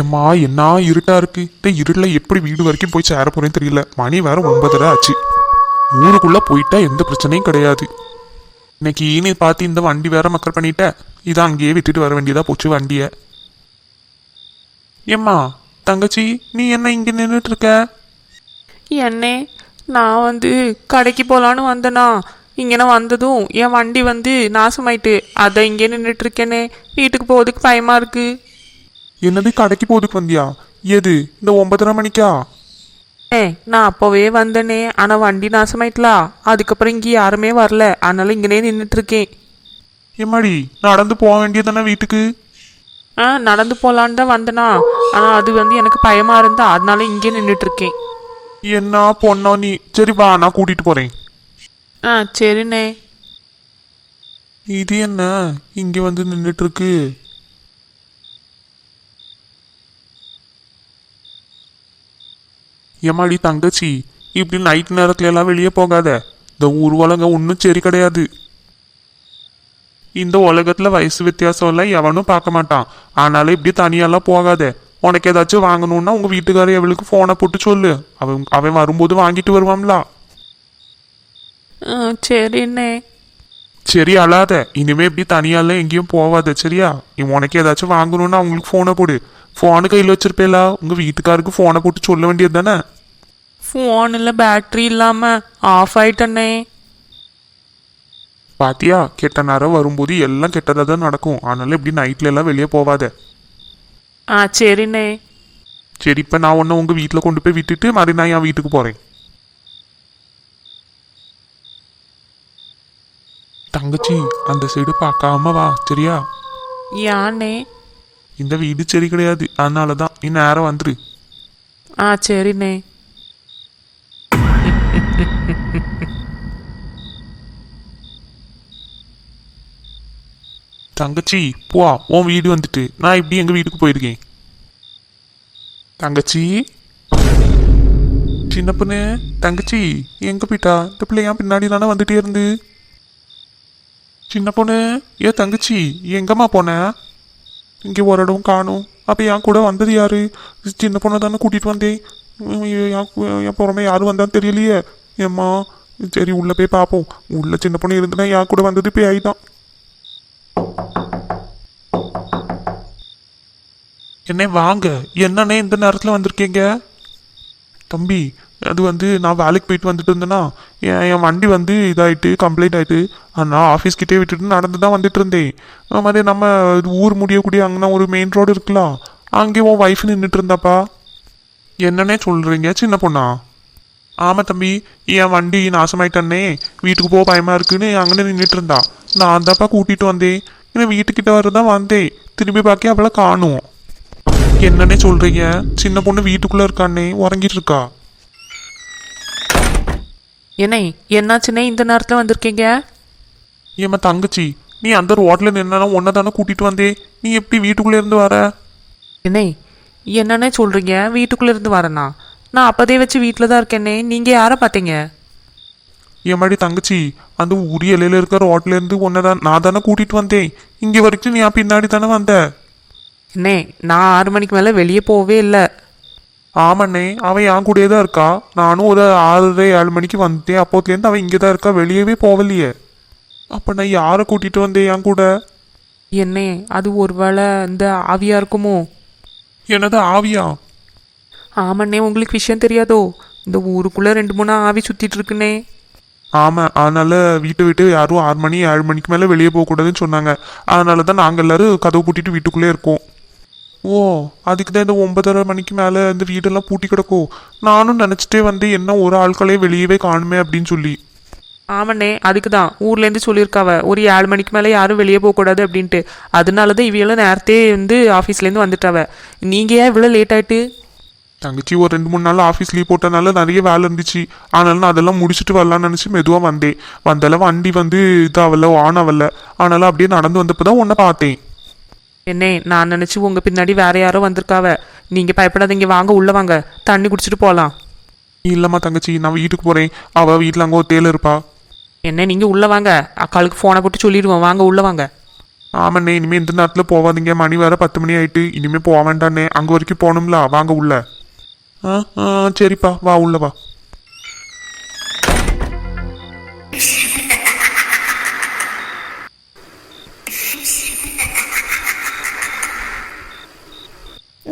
ஏம்மா என்ன இருட்டா இருக்கு? இந்த இருட்டில் எப்படி வீடு வரைக்கும் போய் சேர போறேன்னு தெரியல. மணி வேற ஒன்பதரை ஆச்சு. ஊருக்குள்ள போயிட்டா எந்த பிரச்சனையும் கிடையாது. இன்னைக்கு ஈனி பார்த்து இந்த வண்டி வேற மக்கள் பண்ணிட்டேன் இதை அங்கேயே விட்டுட்டு வர வேண்டியதா போச்சு வண்டிய. ஏம்மா தங்கச்சி நீ என்ன இங்க நின்றுட்டு இருக்க? என்னே நான் வந்து கடைக்கு போகலான்னு வந்தேனா. இங்கே வந்ததும் என் வண்டி வந்து நாசமாயிட்டு. அதை இங்கே நின்றுட்டு இருக்கேனே. வீட்டுக்கு போகிறதுக்கு பயமா இருக்கு. என்னது கடைக்கு போதுக்கு வந்தியா? எது இந்த ஒன்பதரை மணிக்கா? ஏ நான் அப்போவே வந்தேனே. ஆனால் வண்டி நாசமாயிட்டலா. அதுக்கப்புறம் இங்கே யாருமே வரல. அதனால இங்கனே நின்றுட்டு இருக்கேன் எம்மாடி நடந்து போக வேண்டியதானே வீட்டுக்கு? ஆ நடந்து போகலான்னு தான் வந்தேனா. ஆனால் அது வந்து எனக்கு பயமா இருந்தா அதனால இங்கே நின்றுட்டு இருக்கேன் என்ன பொண்ணோ நீ? சரி வா நான் கூட்டிட்டு போறேன். ஆ சரிண்ணே. இது என்ன? இங்க வந்து நின்றுட்டு இருக்கு ஏமாடி தங்கச்சி இப்படி நைட் நேரத்துல எல்லாம் வெளியே போகாத. இந்த ஊர் உலகம் ஒன்றும் சரி கிடையாது. இந்த உலகத்துல வயசு வித்தியாசம் எல்லாம் எவனும் பார்க்க மாட்டான். ஆனாலும் இப்படி தனியெல்லாம் போகாத. உனக்கு ஏதாச்சும் வாங்கணும்னா உங்க வீட்டுக்காரர் எவளுக்கு போனை போட்டு சொல்லு. அவன் அவன் வரும்போது வாங்கிட்டு வருவான்ல. சரிண்ணே சரி அழாத. இனிமே இப்படி தனியால எங்கேயும் போவாத சரியா? நீ உனக்கு ஏதாச்சும் வாங்கணும்னா அவங்களுக்கு ஃபோனை போடு. ஃபோனு கையில் வச்சிருப்பேலா உங்க வீட்டுக்காருக்கு ஃபோனை போட்டு சொல்ல வேண்டியது தானே? ஃபோனில் பேட்ரி இல்லாமல் ஆஃப் ஆயிட்டண்ணே பாத்தியா கெட்ட நேரம் வரும்போது எல்லாம் கெட்டதாக தான் நடக்கும். அதனால இப்படி நைட்ல எல்லாம் வெளியே போவாத. ஆ சரிண்ணே. சரி இப்போ நான் ஒன்று உங்க வீட்டில் கொண்டு போய் விட்டுட்டு மறுபடி நான் என் வீட்டுக்கு போறேன். தங்கச்சி அந்த சைடு பார்க்காம வா சரியா? யானே? இந்த வீடு சரி கிடையாது. அதனால தான் நீ நேரம் வந்துரு. ஆ சரிண்ணே. தங்கச்சி போ உன் வீடு வந்துட்டு. நான் இப்படி எங்க வீட்டுக்கு போயிருக்கேன். தங்கச்சி? சின்ன பொண்ணு தங்கச்சி எங்க போயிட்டா? இந்த பிள்ளை ஏன் பின்னாடி தானே வந்துட்டே இருந்து. சின்ன பொண்ணு ஏ தங்கச்சி எங்கம்மா போன? இங்கே ஒரு இடம் காணும். அப்போ என் கூட வந்தது யாரு? சின்ன பொண்ணை தானே கூட்டிகிட்டு வந்தேன். என் புறமே யாரும் வந்தான்னு தெரியலையே. ஏம்மா சரி உள்ள போய் பார்ப்போம் உள்ள சின்ன பொண்ணு இருந்துன்னா என் கூட வந்தது போய் தான் என்ன வாங்க. என்னண்ணே இந்த நேரத்தில் வந்திருக்கீங்க? தம்பி அது வந்து நான் வேலைக்கு போயிட்டு வந்துட்டு இருந்தேன்னா என் என் வண்டி வந்து இதாகிட்டு கம்ப்ளைண்ட் ஆகிட்டு நான் ஆஃபீஸ்கிட்டே விட்டுட்டு நடந்து தான் வந்துட்டு இருந்தேன். அது மாதிரி நம்ம ஊர் முடியக்கூடிய அங்கே ஒரு மெயின் ரோடு இருக்கலாம் அங்கே உன் ஒய்ஃப் நின்றுட்டு இருந்தாப்பா? என்னன்னே சொல்கிறீங்க சின்ன பொண்ணா? ஆமாம் தம்பி என் வண்டி நாசமாயிட்டன்னே வீட்டுக்கு போக பயமா இருக்குன்னு அங்கே நின்றுட்டு இருந்தா. நான் தான்ப்பா கூட்டிகிட்டு வந்தேன். ஏன்னா வீட்டுக்கிட்ட வரதான் வந்தேன். திரும்பி பார்க்க அவளை காணும். என்னன்னே சொல்கிறீங்க சின்ன பொண்ணு வீட்டுக்குள்ளே இருக்கானே உறங்கிட்டு இருக்கா? என்னே என்னாச்சுண்ணே இந்த நேரத்தில் வந்திருக்கீங்க? ஏம்மா தங்கச்சி நீ அந்த ரோட்ல நின்னா உன்னை தானே கூட்டிட்டு வந்தே. நீ எப்படி வீட்டுக்குள்ள இருந்து வர? என்னே என்னண்ணே சொல்கிறீங்க வீட்டுக்குள்ளே இருந்து வரேனா? நான் அப்போதே வச்சு வீட்டில் தான் இருக்கேனே நீங்கள் யாரை பார்த்தீங்க? ஏமாடி தங்கச்சி அந்த உரி இலையில இருக்க ரோட்ல இருந்து உன்னை தான் நான் தானே கூட்டிட்டு வந்தேன் இங்க வரைக்கும் நீ பின்னாடி தானே வந்த? என்னே நான் ஆறு மணிக்கு மேலே வெளியே போகவே இல்லை. ஆமாண்ணே அவன் என் கூடயே தான் இருக்கா? நானும் ஒரு ஆறரை ஏழு மணிக்கு வந்துட்டேன். அப்போத்துலேருந்து அவன் இங்கே தான் இருக்கா? வெளியவே போகலையே அப்போ நான் யாரை கூட்டிட்டு வந்தேன் என் கூட? என்னே அது ஒருவேளை இந்த ஆவியாக இருக்குமோ? என்னது ஆவியா? ஆமாண்ணே உங்களுக்கு விஷயம் தெரியாதோ? இந்த ஊருக்குள்ளே ரெண்டு மூணு ஆவி சுற்றிட்டு இருக்குண்ணே. ஆமாம் அதனால வீட்டை விட்டு யாரும் ஆறு மணி ஏழு மணிக்கு மேலே வெளியே போகக்கூடாதுன்னு சொன்னாங்க. அதனால தான் நாங்கள் எல்லாரும் கதவு பூட்டிட்டு வீட்டுக்குள்ளே இருக்கோம். ஓ அதுக்கு தான் இந்த ஒன்பதரை மணிக்கு மேலே இந்த வீடெல்லாம் பூட்டி கிடக்கும் நானும் நினச்சிட்டே வந்து என்ன ஒரு ஆட்களே வெளியவே காணுமே அப்படின்னு சொல்லி. ஆமாண்ணே அதுக்கு தான். ஊர்லேருந்து சொல்லியிருக்காவ ஒரு ஏழு மணிக்கு மேலே யாரும் வெளியே போகக்கூடாது அப்படின்ட்டு. அதனால தான் இவையெல்லாம் நேரத்தே வந்து ஆஃபீஸ்லேருந்து வந்துட்டாவ. நீங்கள் ஏன் இவ்வளோ லேட் ஆயிட்டு? தங்கச்சி ஒரு ரெண்டு மூணு நாள் ஆஃபீஸ் லீவ் போட்டனால நிறைய வேலை இருந்துச்சு. ஆனாலும் நான் அதெல்லாம் முடிச்சுட்டு வரலாம்னு நினச்சி மெதுவாக வந்தேன். வந்தால வண்டி வந்து இதாகல ஆன் ஆகல ஆனாலும் அப்படியே நடந்து வந்தப்போ தான் உன்னை பார்த்தேன். என்னே நான் நினச்சி உங்கள் பின்னாடி வேற யாரோ வந்திருக்காவ. நீங்கள் பயப்படாதீங்க வாங்க உள்ளே வாங்க. தண்ணி குடிச்சிட்டு போகலாம் இல்லைம்மா தங்கச்சி நான் வீட்டுக்கு போகிறேன் அவள் வீட்டில் அங்கே ஒரு தேல் இருப்பா. என்ன நீங்கள் உள்ளே வாங்க. அக்காளுக்கு ஃபோனை போட்டு சொல்லிடுவோம். வாங்க உள்ளே வாங்க. ஆமாண்ணே இனிமே இந்த நேரத்தில் போகாதீங்க மணி வேற பத்து மணி ஆயிட்டு. இனிமே போக வேண்டாண்ணே. அங்கே வரைக்கும் போகணும்ல. வாங்க உள்ள. ஆ ஆ சரிப்பா. வா உள்ள வா.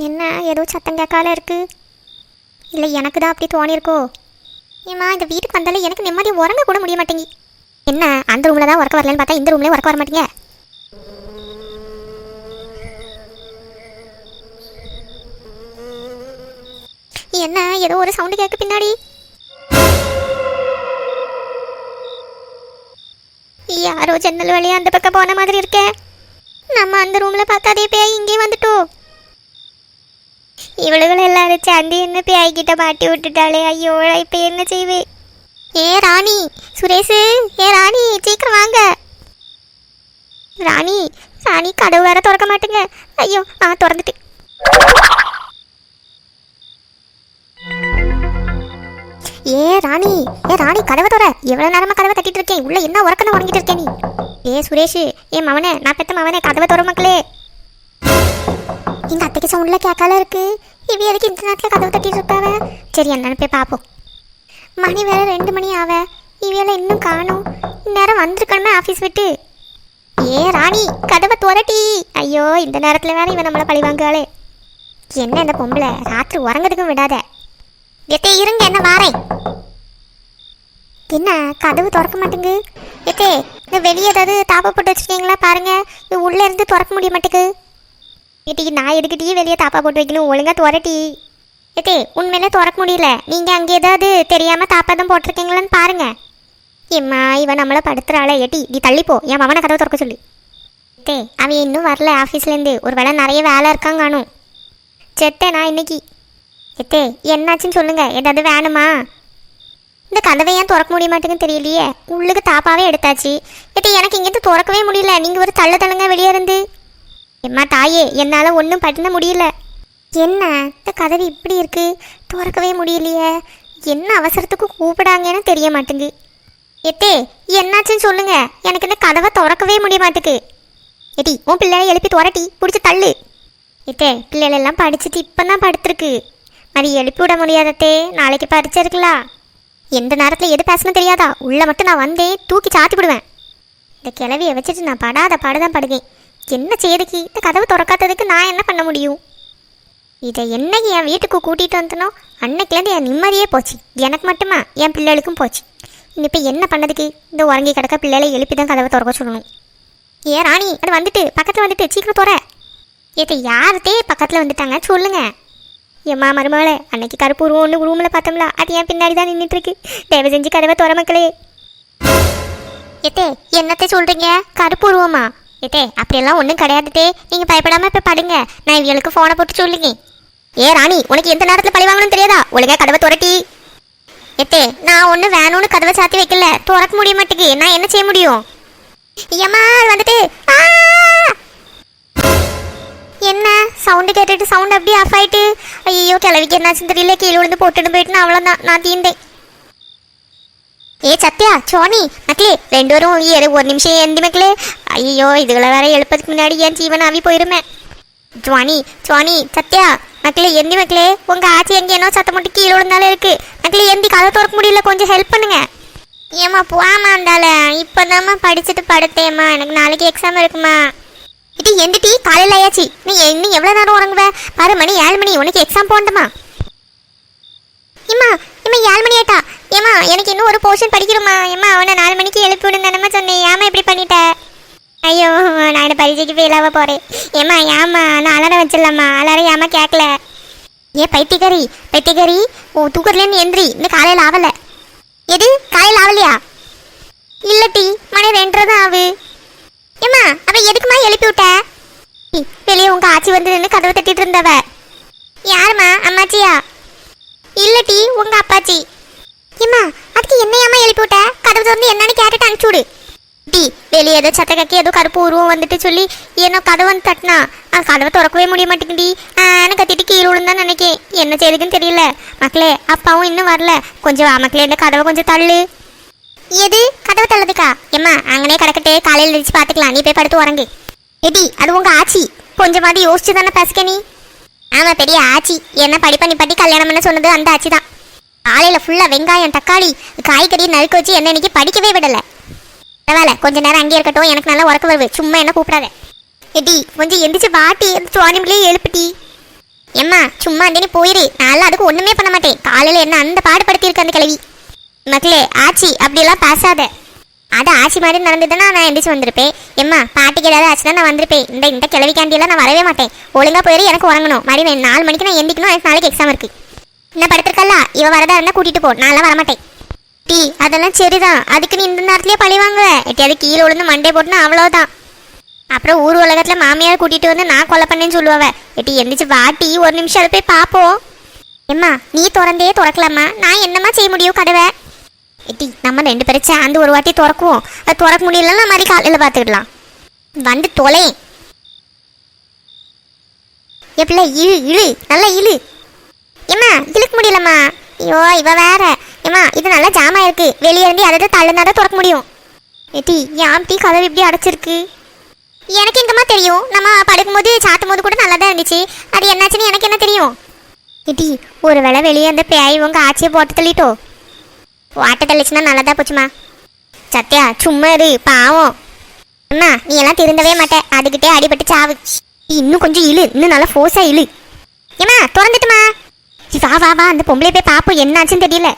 என்ன ஏதோ சத்தம் கேட்கால இருக்கு? இல்லை எனக்கு தான் அப்படி தோணியிருக்கோ? ஏம்மா இந்த வீட்டுக்கு வந்தாலே எனக்கு நிம்மதியாக உறங்க கூட முடிய மாட்டேங்கி. என்ன அந்த ரூமில் தான் உறக்க வரலன்னு பார்த்தா இந்த ரூம்லேயே உறக்க வர மாட்டேங்க? என்ன ஏதோ ஒரு சவுண்டு கேட்க பின்னாடி? யாரோ ஜன்னல் வழியா அந்த பக்கம் போன மாதிரி இருக்கே. நம்ம அந்த ரூம்ல பார்த்தாதே பேய் இங்கே வந்துட்டோம் இவளுகளெல்லாம் எல்லாரும் சேர்ந்து என்ன பேய்கிட்ட மாட்டி விட்டுட்டாளே? ஐயோ இப்ப என்ன செய்வே ஏ ராணி சுரேஷு ஏ ராணி சீக்கிரம் வாங்க. ராணி ராணி கதவு வேற திறக்க மாட்டேங்க. ஐயோ நான் திறந்துட்டு. ஏ ராணி ஏ ராணி கதவை தோற. எவ்வளவு நேரமா கதவை தட்டிட்டு இருக்கேன் உள்ள என்ன உறக்கணும் உறங்கிட்டு இருக்கே நீ? ஏ சுரேஷ் ஏ மவனே நான் பெத்த மவனே கதவை தோற மக்களே. எங்க அத்தைக்கு சவுண்ட்ல கேட்கால இருக்கு. இவ எதுக்கு இந்த நேரத்துல கதவு தட்டிட்டு இருக்காவ? சரி என்னன்னு போய் பார்ப்போம் மணி வேற ரெண்டு மணி ஆவ. இவையில இன்னும் காணும். இந்நேரம் வந்திருக்கணுமே ஆஃபீஸ் விட்டு. ஏ ராணி கதவை துரட்டி. ஐயோ இந்த நேரத்தில் வேற இவன் நம்மள பழிவாங்குவாளே என்ன இந்த பொம்பளை? ராத்திரி உறங்குறதுக்கும் விடாத. எத்தே இருங்க என்ன வாரேன். என்ன கதவு திறக்க மாட்டேங்கு? எத்தே இந்த வெளியே ஏதாவது தாப்பப்பட்டு போட்டு வச்சிருக்கீங்களா? பாருங்க. இது உள்ளே இருந்து திறக்க முடிய மாட்டேங்குது ஏட்டி நான் எதுக்கிட்டே வெளியே தாப்பா போட்டு வைக்கணும். ஒழுங்காக துரட்டி. ஏத்தே உண்மையிலே திறக்க முடியல. நீங்கள் அங்கே ஏதாவது தெரியாமல் தாப்பா தான் போட்டிருக்கீங்களான்னு பாருங்க. ஏம்மா இவன் நம்மளை படுத்துறாளே ஏட்டி நீ தள்ளிப்போ என் மவனை கதவை திறக்க சொல்லு. ஏத்தே அவன் இன்னும் வரல ஆஃபீஸ்லேருந்து ஒரு வேளை நிறைய வேலை இருக்காங்க காணும். செத்தே நான் இன்னைக்கு? எத்தே என்னாச்சுன்னு சொல்லுங்க. ஏதாவது வேணுமா? இந்த கதவை ஏன் திறக்க முடிய மாட்டேங்குன்னு தெரியலையே. உள்ளுக்கு தாப்பாவே எடுத்தாச்சு. எத்தே எனக்கு இங்கேருந்து திறக்கவே முடியல. நீங்கள் ஒரு தள்ள தள்ளுங்க வெளியே இருந்து. எம்மா தாயே என்னால் ஒன்றும் பண்ண முடியல. என்ன? இந்த கதவு இப்படி இருக்கு. திறக்கவே முடியலையே. என்ன அவசரத்துக்கு கூப்பிடாங்கன்னு தெரிய மாட்டேங்கு எத்தே என்னாச்சுன்னு சொல்லுங்க. எனக்கு இந்த கதவை திறக்கவே முடிய மாட்டேக்கு எடி உன் பிள்ளைய எழுப்பி துரட்டி பிடிச்சி தள்ளு. எத்தே பிள்ளைகளெல்லாம் படிச்சுட்டு இப்போ தான் படுத்துருக்கு. அது எழுப்பி விட முடியாதத்தே நாளைக்கு பரிச்சை இருக்கலாம் எந்த நேரத்தில் எது பேசணும் தெரியாதா? உள்ளே மட்டும் நான் வந்தேன் தூக்கி சாத்தி விடுவேன் இந்த கிளவியை வச்சுட்டு நான் படாத படதான் படுவேன். என்ன செய்திக்கு இந்த கதவு திறக்காததுக்கு நான் என்ன பண்ண முடியும்? இதை என்னைக்கு என் வீட்டுக்கு கூட்டிகிட்டு வந்தனோ? அன்னைக்குலேருந்து என் நிம்மதியே போச்சு. எனக்கு மட்டுமா? என் பிள்ளைகளுக்கும் போச்சு. இனி இப்போ என்ன பண்ணதுக்கு? இந்த உறங்கி கிடக்க பிள்ளைகளை எழுப்பி தான் கதவை திறக்க சொல்லணும். ஏ ராணி அது வந்துட்டு. பக்கத்தில் வந்துட்டு. சீக்கிரம் தோற. ஏத்த யார்த்தே பக்கத்தில் வந்துட்டாங்க? சொல்லுங்க. ஏம்மா மருமகளே அன்னைக்கு கருப்பு உருவம் ஒன்று ரூமில் பார்த்தோம்ல. அது என் பின்னாடி தான் நின்றுட்டுருக்கு தயவு செஞ்சு கதவை தோற மக்களே எத்தே என்னத்தை சொல்கிறீங்க கருப்பு உருவமா? இதே அப்படியெல்லாம் ஒன்றும் கிடையாதுதே நீங்கள் பயப்படாம இப்போ படுங்க. நான் இவங்களுக்கு ஃபோனை போட்டு சொல்லுங்க. ஏ ராணி உனக்கு எந்த நேரத்தில் பழி வாங்கணும் தெரியாதா? ஒழுங்கா கதவை துரட்டி. எத்தே நான் ஒன்று வேணும்னு கதவை சாத்தி வைக்கல. துறக்க முடிய மாட்டேங்குது. நான் என்ன செய்ய முடியும்? ஏம்மா வந்துட்டு என்ன? சவுண்டு கேட்டுட்டு சவுண்ட் அப்படியே ஆஃப் ஆயிட்டு. ஐயோ கிளவிக்கு என்னாச்சுன்னு தெரியல. கீழே விழுந்து போட்டுட்டு போயிட்டு நான் அவ்வளோதான் நான் தீந்தேன். ஏ சத்யா சோனி மக்களே ரெண்டு பேரும் ஏறு ஒரு நிமிஷம் எந்தி மக்களே. ஐயோ இதுகளை வேற எழுப்பதுக்கு முன்னாடி என் ஜீவன் ஆவி போயிருமே. ஜுவானி சுவானி சத்யா மக்களே எந்தி மக்களே. உங்க ஆச்சி எங்க என்ன சத்தம் மட்டும் கீழே விழுந்தாலே இருக்கு. மக்களே எந்தி கதை திறக்க முடியல கொஞ்சம் ஹெல்ப் பண்ணுங்க. ஏம்மா போவாமா இருந்தால இப்போதாம்மா படிச்சுட்டு படுத்தேம்மா. எனக்கு நாளைக்கு எக்ஸாம் இருக்குமா. இது எந்திட்டி காலையில் ஆயாச்சு. நீ இன்னும் எவ்வளோ நேரம் உறங்குவ? பாரு மணி ஏழு மணி. உனக்கு எக்ஸாம் போண்டமா இம்மா இம்மா ஏழு மணி ஆயிட்டா. ஏம்மா எனக்கு இன்னும் ஒரு போர்ஷன் படிக்கணுமா ஏம்மா அவனை நாலு மணிக்கு எழுப்பி விடுந்தானம்மா சொன்னேன். ஏமா இப்படி பண்ணிட்ட? ஐயோ நான் இந்த பரீட்சைக்கு ஃபெயிலாக போகிறேன் ஏம்மா ஏமா நான் அலாரம் வச்சிடலாமா அலாரம் ஏமா கேட்கல? ஏ பைத்தியக்காரி பைத்தியக்காரி ஓ தூக்கத்துலேருந்து எந்திரி. இன்னும் காலையில் ஆவலை. எது? காலையில் ஆவலையா? டி மணி ரெண்டரை தான் ஆகு ஏம்மா அவள் எதுக்குமா எழுப்பி விட்ட? வெளியே உங்கள் ஆச்சி வந்து நின்று கதவை தட்டிட்டு இருந்தவ. யாரும்மா? அம்மாச்சியா? இல்லைட்டி உங்கள் அப்பாச்சி ஏம்மா அதுக்கு என்னையாம்மா எழுப்பி விட்ட கதவு திறந்து என்னன்னு கேட்டுட்டு அனுப்பிச்சு விடு டி வெளியே ஏதோ சத்த கக்கி ஏதோ கருப்பு உருவம் வந்துட்டு சொல்லி ஏனோ கதவு வந்து தட்டினா. ஆ கதவை திறக்கவே முடிய மாட்டேங்குடி ஆன்னு கத்திட்டு கீழே விழுந்தான் நினைக்கேன். என்ன செய்யுதுன்னு தெரியல. மக்களே அப்பாவும் இன்னும் வரல. கொஞ்சம் வா மக்களே இந்த கதவை கொஞ்சம் தள்ளு. எது? கதவை தள்ளதுக்கா ஏம்மா அங்கனே கிடக்கட்டே காலையில் எழுந்திரிச்சு பார்த்துக்கலாம். நீ போய் படுத்து உறங்கு. எடி அது உங்க ஆச்சி. கொஞ்சமாவது யோசிச்சு தானே பேசுக நீ. ஆமா பெரிய ஆச்சி. என்ன படிப்பா நீ பட்டி கல்யாணம் பண்ண சொன்னது அந்த ஆச்சி தான் காலையில் ஃபுல்லாக வெங்காயம் தக்காளி காய்கறி நறுக்க வச்சு என்ன இன்னைக்கு படிக்கவே விடலை. பரவாயில்ல கொஞ்ச நேரம் அங்கேயே இருக்கட்டும். எனக்கு நல்லா உறக்க வருது. சும்மா என்ன கூப்பிடாத. எடி கொஞ்சம் எந்திரிச்சு வாட்டி சுவானிமிலே எழுப்பிட்டி ஏம்மா சும்மா அந்தனி போயிரு. நான் அதுக்கு ஒண்ணுமே பண்ண மாட்டேன். காலையில என்ன அந்த பாடுபடுத்தி இருக்கு அந்த கிழவி. மக்களே ஆச்சி அப்படியெல்லாம் பேசாத. அது ஆச்சி மாதிரி நடந்ததுன்னா நான் எந்திரிச்சு வந்திருப்பேன். எம்மா பாட்டிக்கு ஏதாவது ஆச்சுன்னா நான் வந்திருப்பேன். இந்த இந்த கிழவி கேண்டியெல்லாம் நான் வரவே மாட்டேன். ஒழுங்கா போயிரு எனக்கு உறங்கணும். மறுபடியும் நாலு மணிக்கு நான் எந்திக்கணும். எனக்கு நாளைக்கு எக்ஸாம் இருக்கு. என்ன படுத்திருக்கல்ல? இவ வரதா இருந்தால் கூட்டிட்டு போ. நான்லாம் வரமாட்டேன். டீ அதெல்லாம் சரிதான். அதுக்கு நீ இந்த நேரத்துலயே பழி வாங்குவ. எட்டியாவது கீழே விழுந்து மண்டே போட்டுனா அவ்வளோதான் அப்புறம் ஊர் உலகத்துல மாமியார் கூட்டிட்டு வந்து நான் கொலை பண்ணேன்னு சொல்லுவாவ. எட்டி எந்திரிச்சு வாட்டி ஒரு நிமிஷம் அதை போய் பார்ப்போம் எம்மா நீ திறந்தே திறக்கலாமா? நான் என்னம்மா செய்ய முடியும் கதவை? எட்டி நம்ம ரெண்டு பேரும் சேர்ந்து ஒரு வாட்டி திறக்குவோம். அது திறக்க முடியலன்னா மாதிரி காலையில் பார்த்துக்கலாம் வந்து தொலை எப்பல இழு இழு நல்லா இழு. ஏம்மா இழுக்க முடியலம்மா. ஐயோ இவ வேற. ஏம்மா இது நல்லா ஜாமா இருக்கு வெளியே இருந்து அதை தள்ளுனா தான் திறக்க முடியும். ஏட்டி ஏன் டீ கதவு இப்படி அடைச்சிருக்கு? எனக்கு எங்கம்மா தெரியும்? நம்ம படுக்கும்போது சாத்தும் போது கூட நல்லா தான் இருந்துச்சு. அது என்னாச்சுன்னு எனக்கு என்ன தெரியும்? ஏட்டி ஒரு வேளை வெளியே அந்த பேய் உங்க ஆச்சியை போட்டு தள்ளிட்டோ? வாட்டை தள்ளிச்சுன்னா நல்லா தான் போச்சுமா? சத்யா சும்மா இரு பாவம். அம்மா நீ எல்லாம் திருந்தவே மாட்ட. அதுக்கிட்டே அடிபட்டு சாவு. இன்னும் கொஞ்சம் இழு. இன்னும் நல்லா ஃபோர்ஸாக இழு. ஏம்மா திறந்துட்டுமா? சீ, வா வா வா அந்த பொம்பளை போய் பாப்போம். என்னாச்சுன்னு தெரியல.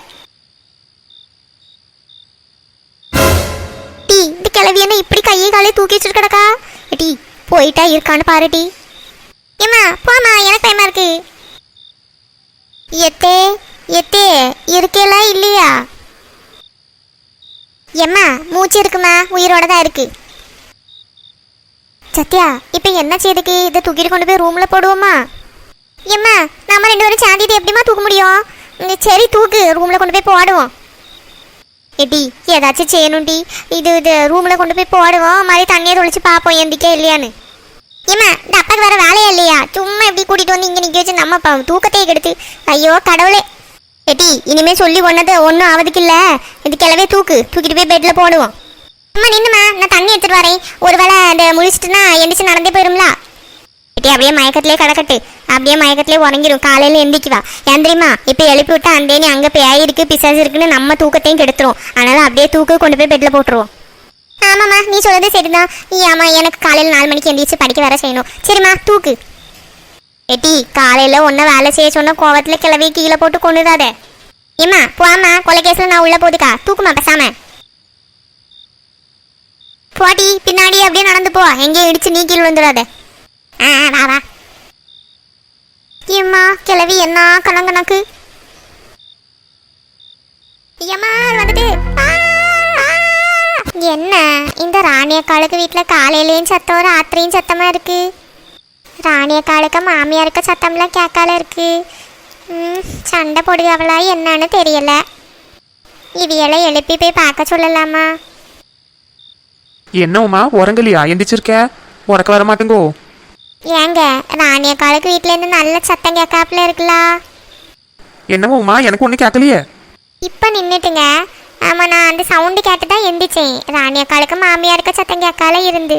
டீ இந்த கிளவி என்ன இப்படி கையை காலையை தூக்கி வச்சுட்டு கிடக்கா டீ போயிட்டா இருக்கான்னு பாரு டீ. ஏம்மா போம்மா எனக்கு பயமா இருக்கு. எத்தே எத்தே இருக்கேலா இல்லையா? எம்மா மூச்சு இருக்குமா? உயிரோட தான் இருக்கு. சத்யா இப்போ என்ன செய்யுதுக்கு இதை தூக்கிட்டு கொண்டு போய் ரூம்ல போடுவோமா? எம்மா நம்ம ரெண்டு பேரும் சாந்திட்டு எப்படிமா தூக்க முடியும்? சரி தூக்கு. ரூமில் கொண்டு போய் போடுவோம். எடி ஏதாச்சும் செய்யணும்டி இது இது ரூமில் கொண்டு போய் போடுவோம். மாதிரி தண்ணியை தொளிச்சு பார்ப்போம் எந்திக்கே இல்லையான்னு. ஏம்மா இந்த அப்பாக்கு வேறு வேலையா இல்லையா? சும்மா இப்படி கூட்டிகிட்டு வந்து இங்கே நிற்க வச்சு நம்ம ப- தூக்கத்தையே கெடுத்து. ஐயோ கடவுளே. எட்டி இனிமே சொல்லி ஒன்னது ஒன்றும் ஆவதுக்கு இல்லை. இது கிளவே தூக்கு. தூக்கிட்டு போய் பெட்டில் போடுவோம். அம்மா நின்னுமா நான் தண்ணி எடுத்துகிட்டு வரேன். ஒருவேளை அந்த முழிச்சிட்டுனா எந்திரிச்சு நடந்தே போயிரும்ல. எட்டி அப்படியே மயக்கத்திலே கிடக்கட்டு. அப்படியே மயக்கத்திலே உறங்கிடும் காலையில எந்திக்குவா எந்திரிமா இப்ப இப்போ எழுப்பி விட்டா அந்தேனி அங்க அங்கே பேய் இருக்கு பிசாசு இருக்குன்னு நம்ம தூக்கத்தையும் கெடுத்துரும். அதனால அப்படியே தூக்கு கொண்டு போய் பெட்ல போட்டுருவோம். ஆமாம்மா நீ சொல்றது சரிதான். நீ ஆமா எனக்கு காலையில் நாலு மணிக்கு எந்திரிச்சு படிக்க வர செய்யணும். சரிம்மா தூக்கு. எட்டி காலையில் ஒன்றை வேலை செய்ய சொன்ன கோவத்தில் கிளவி கீழே போட்டு கொண்டுடாத ஏம்மா போம்மா கொலைகேசில் நான் உள்ள போதுக்கா தூக்குமா பேசாம. போட்டி பின்னாடி அப்படியே நடந்து போ. எங்கேயும் இடிச்சு நீ கீழே விழுந்துடாத ஆ வா வா. ஏம்மா கிளவி என்ன கணங்கணக்கு ஏம்மா வந்துட்டு என்ன? இந்த ராணியக்காளுக்கு வீட்டில் காலையிலேயும் சத்தம் ராத்திரியும் சத்தமா இருக்கு. ராணியக்காளுக்கு மாமியாருக்கு சத்தம்லாம் கேட்கால இருக்கு. ம், சண்டை போடுகவளா என்னன்னு தெரியல. இவையெல்லாம் எழுப்பி போய் பார்க்க சொல்லலாமா? என்ன உமா உறங்கலையா? எந்திரிச்சிருக்க? உறக்க வர மாட்டேங்கோ ஏங்க ராணியக்காளுக்கு வீட்டிலேருந்து நல்ல சத்தம் கேட்காப்புல இருக்குல்ல என்னவோ உமா எனக்கு ஒன்றும் கேட்கலையே. இப்போ நின்றுட்டுங்க ஆமாம் நான் அந்த சவுண்டு கேட்டு தான் எந்திரிச்சேன் ராணியக்காளுக்கு மாமியாருக்கு சத்தம் கேட்கால இருந்து.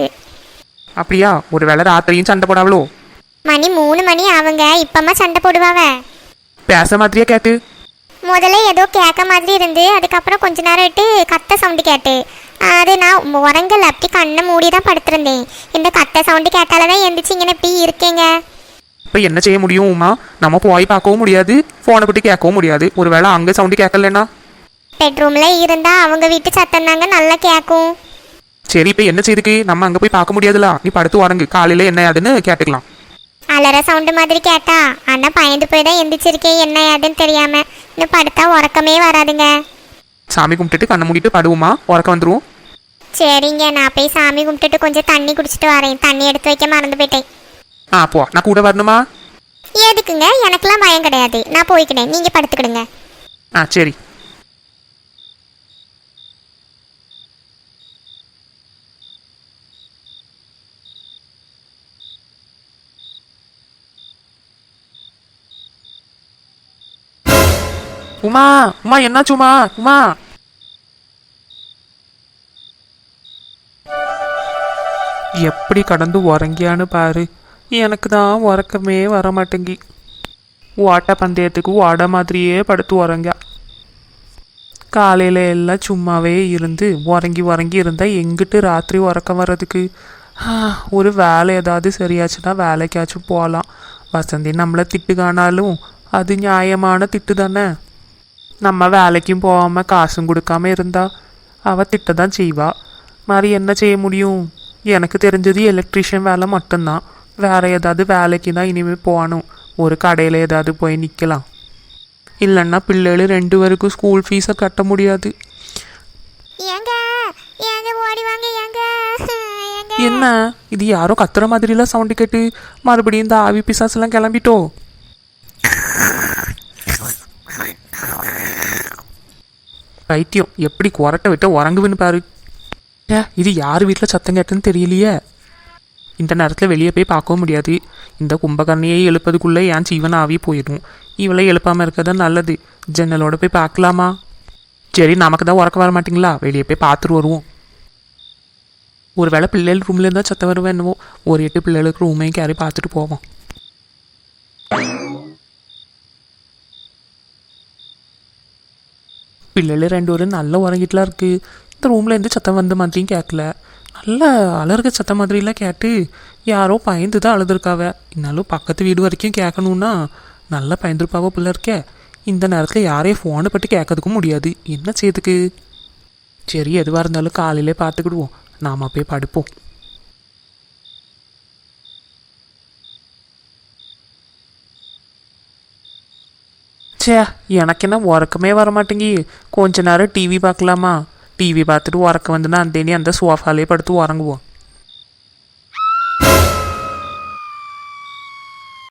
அப்படியா? ஒரு வேளை ராத்திரியும் சண்டை போடாவளோ? மணி மூணு மணி அவங்க இப்பமா சண்டை போடுவாவ. பேச மாதிரியே கேட்டு முதல்ல ஏதோ கேட்க மாதிரி இருந்து அதுக்கப்புறம் கொஞ்ச நேரம் விட்டு கத்த சவுண்டு கேட்டு. அது நான் உறங்கல அப்படி கண்ணை மூடி தான் படுத்திருந்தேன். இந்த கத்த சவுண்டு கேட்டால தான் எந்திரிச்சு இங்கே இப்படி இருக்கேங்க. இப்போ என்ன செய்ய முடியும் உமா? நம்ம போய் பார்க்கவும் முடியாது ஃபோனை பற்றி கேட்கவும் முடியாது. ஒருவேளை அங்கே சவுண்டு கேட்கலன்னா? பெட்ரூமில் இருந்தா அவங்க வீட்டு சத்தம் தாங்க நல்லா கேட்கும் சரி இப்போ என்ன செய்துக்கு? நம்ம அங்கே போய் பார்க்க முடியாதுலா. நீ படுத்து உறங்கு. காலையில் என்ன ஆகுதுன்னு கேட்டுக்கலாம். அலற சவுண்டு மாதிரி கேட்டா ஆனால் பயந்து போய் தான் எந்திரிச்சிருக்கேன் என்ன ஏதுன்னு தெரியாமல் இன்னும் படுத்தா உறக்கமே வராதுங்க. சாமி கும்பிட்டுட்டு கண்ணை மூடிட்டு படுவோமா? உறக்க வந்துடுவோம் சரிங்க நான் போய் சாமி கும்பிட்டுட்டு கொஞ்சம் தண்ணி குடிச்சிட்டு வரேன். தண்ணி எடுத்து வைக்க மறந்து போயிட்டேன். ஆ போ. நான் கூட வரணுமா? எதுக்குங்க? எனக்கெல்லாம் பயம் கிடையாது. நான் போய்க்கிறேன் நீங்க படுத்துக்கிடுங்க. ஆ சரி. உமா உமா என்னாச்சுமா உமா. எப்படி கடந்து உறங்கியான்னு பாரு. எனக்கு தான் உறக்கமே வர மாட்டேங்கி ஓட்ட பந்தயத்துக்கு ஓட மாதிரியே படுத்து உறங்க. காலையில் எல்லாம் சும்மாவே இருந்து உறங்கி உறங்கி இருந்தால் எங்கிட்டு ராத்திரி உறக்கம் வர்றதுக்கு? ஒரு வேலை ஏதாவது சரியாச்சுன்னா வேலைக்காச்சும் போகலாம் வசந்தி நம்மளை திட்டு காணாலும் அது நியாயமான திட்டு தானே? நம்ம வேலைக்கும் போகாமல் காசும் கொடுக்காம இருந்தா அவ திட்ட தான் செய்வா. மாதிரி என்ன செய்ய முடியும்? எனக்கு தெரிஞ்சது எலக்ட்ரிஷியன் வேலை மட்டும்தான். வேற ஏதாவது வேலைக்கு தான் இனிமேல் போகணும். ஒரு கடையில் ஏதாவது போய் நிற்கலாம் இல்லைன்னா பிள்ளைகள் ரெண்டு பேருக்கும் ஸ்கூல் ஃபீஸை கட்ட முடியாது. என்ன? இது யாரோ கத்துற மாதிரிலாம் சவுண்டு கேட்டு மறுபடியும் இந்த ஆவி பிசாசெல்லாம் கிளம்பிட்டோ? பைத்தியம் எப்படி குரட்டை விட்டு உறங்குதுன்னு பாரு. ஏ இது யார் வீட்டில் சத்தம் கேட்டுன்னு தெரியலையே. இந்த நேரத்தில் வெளியே போய் பார்க்கவும் முடியாது. இந்த கும்பகர்ணியை எழுப்பதுக்குள்ளே ஏன் ஜீவன் ஆவி போயிடும்? இவளை எழுப்பாமல் இருக்கிறது நல்லது. ஜன்னலோட போய் பார்க்கலாமா? சரி நமக்கு தான் உறக்க வர மாட்டிங்களா? வெளியே போய் பார்த்துட்டு வருவோம். ஒருவேளை பிள்ளைகள் ரூம்ல இருந்தால் சத்தம் வருவேன் என்னவோ? ஒரு எட்டு பிள்ளைகளுக்கு ரூமையும் கேரி பார்த்துட்டு போவோம். பிள்ளைகள் ரெண்டு பேரும் நல்லா உறங்கிட்டுலாம் இருக்கு. இந்த ரூம்ல இருந்து சத்தம் வந்த மாதிரியும் கேட்கல நல்ல அலறுக சத்தம் மாதிரிலாம் கேட்டு யாரோ பயந்து தான் அழுதுருக்காவ. இருந்தாலும் பக்கத்து வீடு வரைக்கும் கேட்கணுன்னா நல்லா பயந்துருப்பாவோ பிள்ளை இருக்கே. இந்த நேரத்தில் யாரையும் ஃபோனை பட்டு கேட்கறதுக்கும் முடியாது. என்ன செய்யுதுக்கு சரி எதுவாக இருந்தாலும் காலையிலே பார்த்துக்கிடுவோம் நாம போய் படுப்போம். ச்சே எனக்கு என்ன உறக்கமே வர மாட்டேங்கி கொஞ்ச நேரம் டிவி பார்க்கலாமா டிவி பார்த்துட்டு உறக்கம் வந்துன்னா அந்த அந்த சோஃபாலே படுத்து உறங்குவோம்